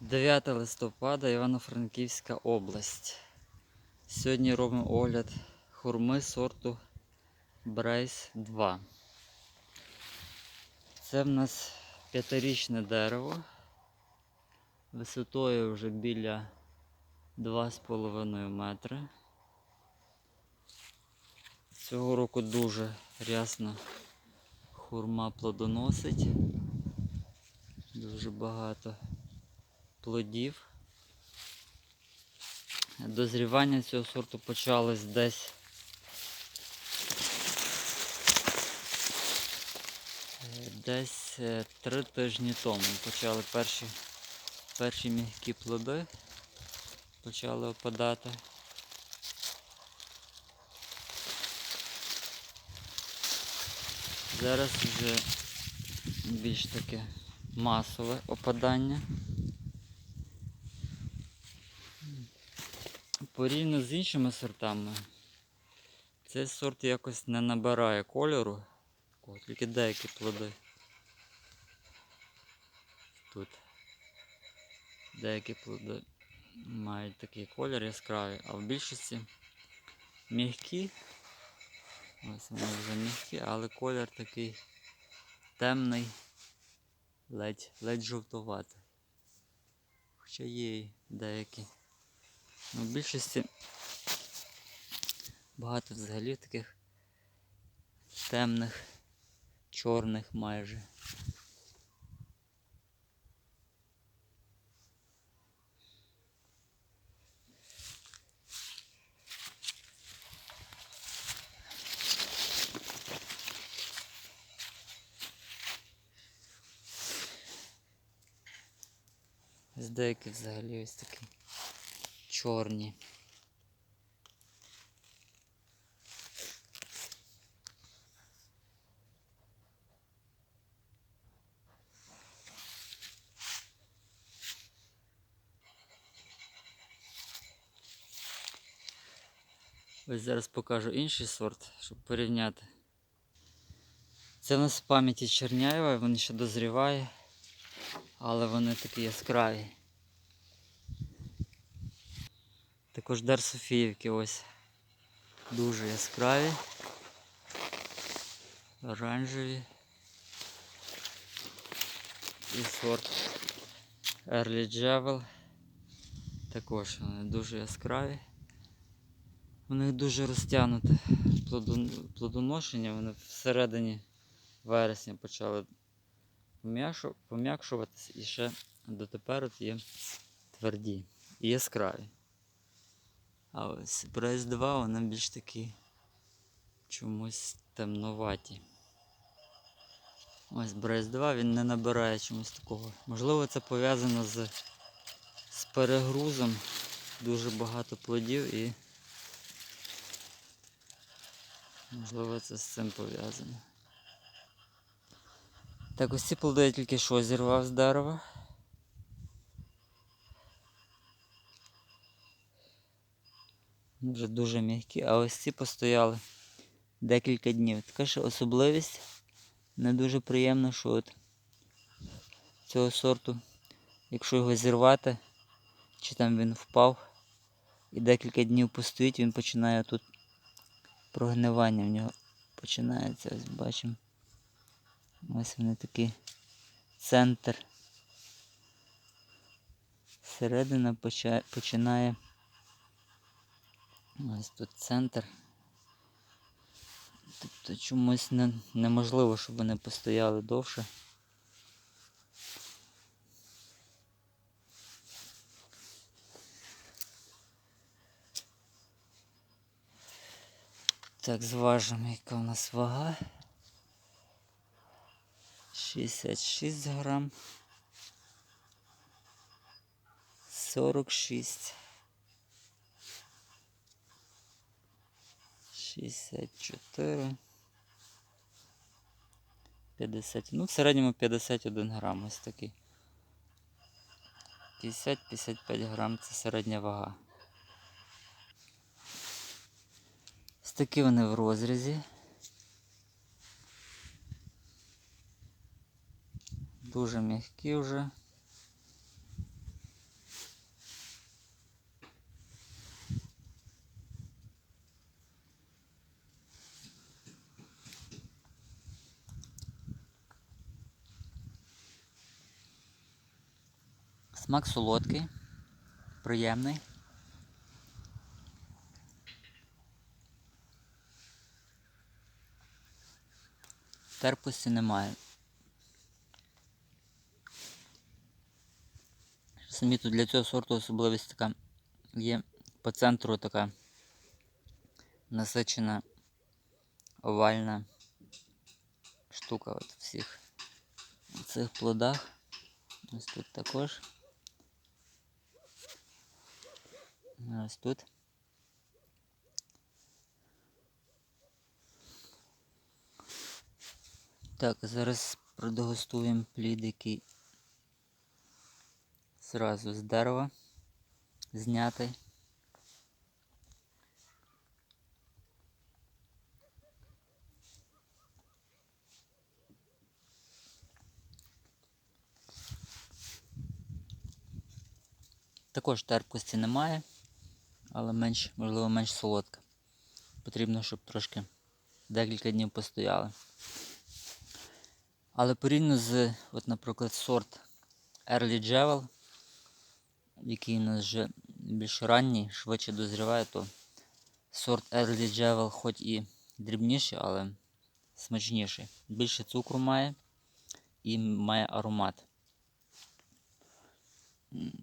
9 листопада, Івано-Франківська область. Сьогодні робимо огляд хурми сорту Брейс 2. Це в нас п'ятирічне дерево. Висотою вже біля 2,5 метри. Цього року дуже рясно хурма плодоносить. Дуже багато плодів. Дозрівання цього сорту почалось десь десь е, три тижні тому. Почали перші, перші м'які плоди почали опадати. Зараз вже більш таке масове опадання. Порівняно з іншими сортами, цей сорт якось не набирає кольору, тільки деякі плоди. Тут деякі плоди мають такий колір яскравий, а в більшості м'які. Ось вони вже м'які, але колір такий темний, ледь, ледь жовтуватий. Хоча є і деякі. Ну, в більшості багато взагалі таких темних, чорних майже. З взагалі ось такі чорні. Ось зараз покажу інший сорт, щоб порівняти. Це в нас в пам'яті Черняєва, він ще дозріває, але вони такі яскраві. Також дар Софіївки ось дуже яскраві, оранжеві. І сорт Early Javel. Також вони дуже яскраві. У них дуже розтягнуте плодоношення, вони всередині вересня почали пом'якшуватися і ще дотепер от є тверді і яскраві. А ось Брейс 2 вони більш такі чомусь темноваті. Ось Брейс 2 він не набирає чомусь такого. Можливо, це пов'язано з, з перегрузом. Дуже багато плодів і можливо це з цим пов'язано. Так, ось ці плоди я тільки що зірвав з дерева. Вже дуже м'які, а ось ці постояли декілька днів. Така ще особливість не дуже приємно, що от цього сорту, якщо його зірвати, чи там він впав і декілька днів постоїть, він починає тут прогнивання в нього починається. Ось бачимо. Ось вони такі центр. Середина починає. Ось тут центр. Тобто чомусь не, неможливо, щоб вони постояли довше. Так, зважимо, яка у нас вага. 66 грам. 46. 64. 50. Ну, в середньому 51 грам ось такий. 50-55 грам це середня вага. Ось такі вони в розрізі. Дуже м'які вже. Смак солодкий, приємний. Терпості немає. Самі тут для цього сорту особливість така є по центру така насичена овальна штука от всіх цих плодах. Ось тут також. Ось тут. Так, зараз продегустуємо плід, зразу з дерева знятий. Також терпкості немає, але менш, можливо, менш солодка. Потрібно, щоб трошки декілька днів постояли. Але порівняно з, от, наприклад, сорт Early Javel, який у нас вже більш ранній, швидше дозріває, то сорт Early Javel хоч і дрібніший, але смачніший. Більше цукру має і має аромат.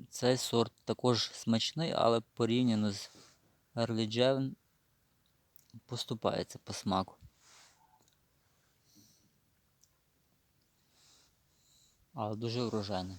Цей сорт також смачний, але порівняно з Early Javel поступається по смаку. Але дуже врожайний.